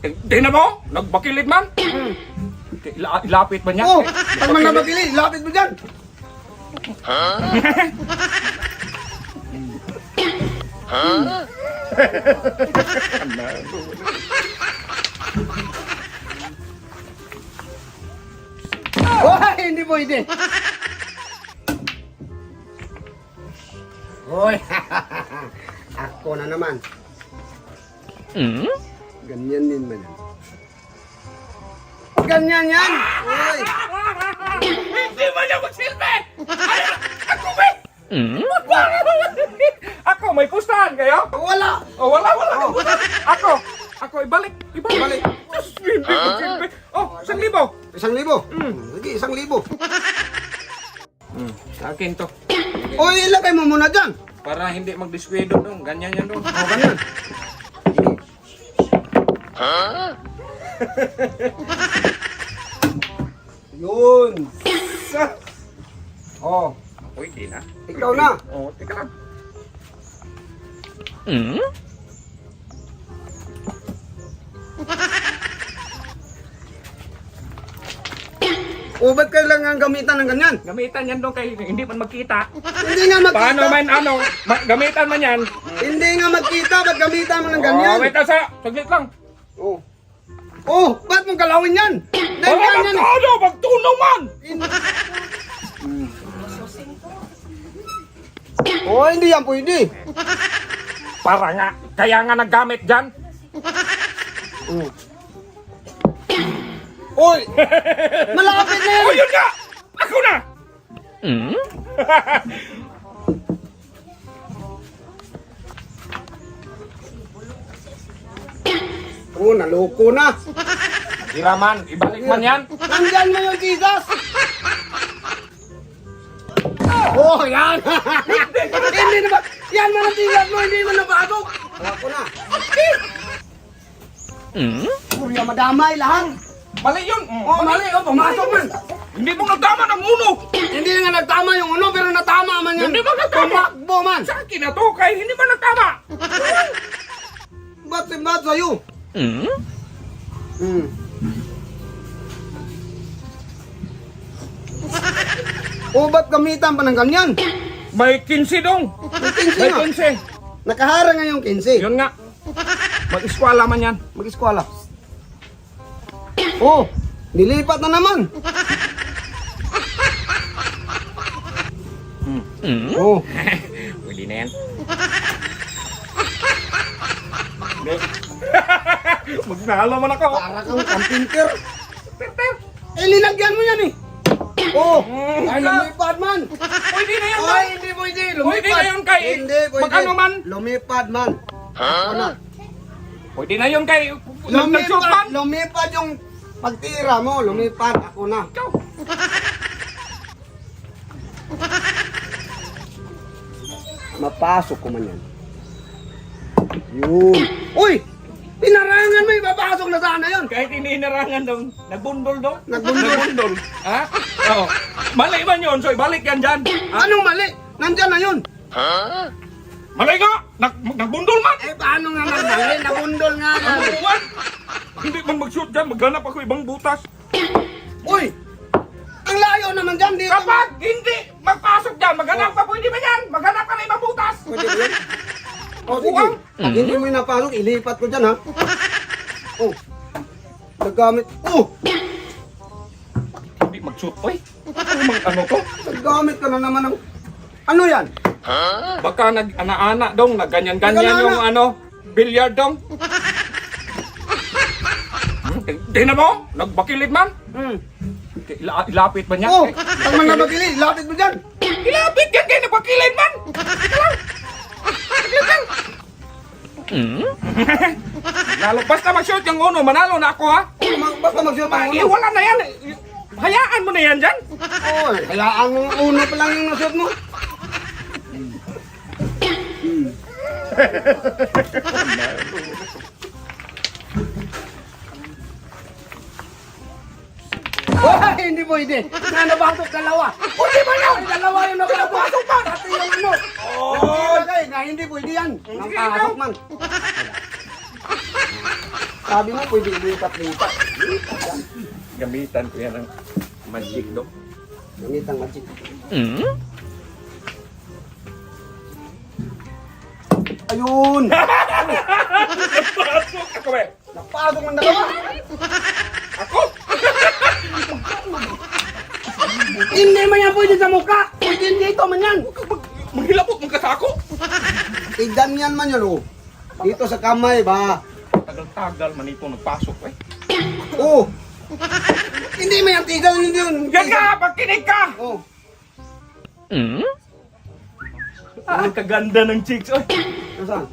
Tingnan mo, nagbakilid man. Ila- ilapit ba niya? Oh, pag mga nabakili, lapit mo dyan. Hoy, hindi pwede. Hoy, ako na naman. Ganyan din ba yan? Ganyan yan! Hoy! Hindi ba niya magsilbi? Ako ba? Ako, may pustahan kayo? Wala! Oh, wala, wala. Ako, ako, ibalik. Ibalik. Ibalik. Oh, silbi, silbi. Oh, isang libo. Isang libo? Sige, isang libo. Sa akin to. O, ilagay mo muna dyan. Para hindi magdiskwado dong. Ganyan yan dong. O, ganyan. Yun. Oh, Pwede na. ikaw na. Oh, teka lang. O, ba't kailangan gamitan ng ganyan? Gamitan yan dong kay hindi man magkita. Hindi nga magkita. Paano man ano, ma- gamitan man yan. Hindi nga magkita, ba't gamitan mo ng ganyan? Oh, wait sa, saglit lang. Oh. Oh, ba't mong galawin yan? Dahil Wala ganyan eh. magtuno, magtuno man. Oh, hindi yan pwede. Para nga, kaya nga naggamit dyan. Oh. Oy! Malapit na yan! Oh, yun nga! Ako na! Oh, naloko na. Tira man, ibalik man yan. Nandyan mo yung Jesus! Oh, yan! hindi na ba? Yan man ang Jesus mo, hindi mo napasok! Ako na. Kurya madamay lahat. Mali yun. Oh, mali. Oh, pumasok man. Hindi mo nagtama ng uno. Hindi nga nagtama yung uno, pero natama man yan. Hindi ba nagtama? Tumakbo man. Sa akin na to, kay hindi man nagtama. Ba't si ba't sa'yo? Hmm. Oh, ba't gamitan pa ng ganyan? May 15 dong. May 15 May nga. 15. Nakaharang nga yung 15. Yun nga. Mag-eskwala man yan. Mag-eskwala. Oh, nilipat na naman. Oh, Pwede na yan. Magnalo man ako. para kang kampinter. Peter, Eh, linagyan mo yan eh. Oh, Mm. ay lumipad man. Pwede na yan. Ay, man. hindi pwede. Pwede Lumipad. na yun kay- Hindi pwede. Magkano man? Lumipad man. Ako na. Pwede na yun kay Lumipad, lumipad yung pagtira mo. Lumipad. Ako na. Ikaw. Mapasok ko man yan. Yun. Ipapasok na yun. Kahit ininarangan dong, nagbundol dong. Nagbundol. Nagbundol. Ha? Oo. Mali man yun, so ibalik yan dyan. Anong mali? Nandyan na yun. Mali nga, nag, nagbundol man. Eh, paano nga nagmali? Nabundol nga yan. Ano man? Hindi man mag-shoot dyan, maghanap ako ibang butas. Uy! Ang layo naman dyan dito. Kapag hindi magpasok dyan, maghanap ka, pwede ba yan? Maghanap ka na ibang butas. Pwede ba yun? O, sige. Pag hindi mo yung napasok, ilipat ko dyan, ha? Oh. Naggamit. Oh! Hindi mag-shoot, oy. Ano mang ano to? Naggamit ka na naman ng... Ano yan? Baka nag-ana-ana dong, nagganyan-ganyan Nag-ana-ana. yung ano, billiard dong. Hmm, Tingnan mo, nagbakilid man. Hmm. Ila- ilapit ba niya? Oh! Eh, Pag mga nabagili, lapit mo dyan. Ilapit yan kayo, nagbakilid man. Lang. Lalo, basta mag-shoot yung uno, manalo na ako ha. Basta mag-shoot ang Eh, wala na yan. Hayaan mo na yan dyan. Oh, kaya ang uno pa lang yung nasuot mo. Wala, hindi pwede. Na nabasok dalawa. Pwede ba yan? Dalawa yung nabasok man. Pati yung ano. Oh. Nakilagay na hindi pwede yan. Nang pasok man. sabi mo, pwede ilipat-lipat. Gamitan ko yan ng magic do. Gamit ang magic. Ayun! Pasok ako eh. Napasok man dalawa! Ako? Hindi man yan pwede sa mukha! Pwede dito man yan! Maghilapot mo ka sa ako. Eh, ganyan man yan, oh. Dito sa kamay ba? Tagal-tagal man ito nagpasok eh. Oh! Hindi man yan, tigal yun yun! Yan nga, pagkinig ka! Oh! Ah, ang kaganda ng chicks, oy. Nasaan?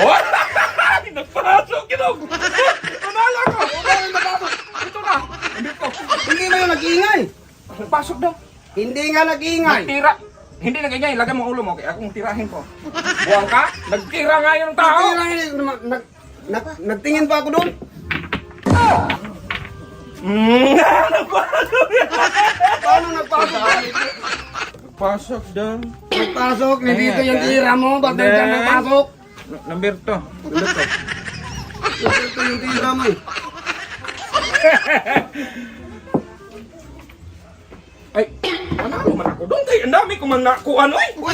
Oh! Nagpasok, ginog! Panala ko! Ito na! Hindi ko. Hindi man yan nag-iingay! Nagpasok daw. Hindi nga nag-iingay! Nagtira. Hindi na ganyan, ilagay mo ulo mo, kaya akong tirahin ko. Buwang ka? Nagtira nga yung tao! Nagtira yun, nag, nag, nag, nagtingin pa ako doon. Paano nagpasok? Nagpasok daw. Nagpasok, nandito yung tira mo, ba't nandiyan nagpasok? Number to. Nandito yung tira mo eh. Ay, manalo man ako doon kay ang dami ko man nakuha no eh. Uy,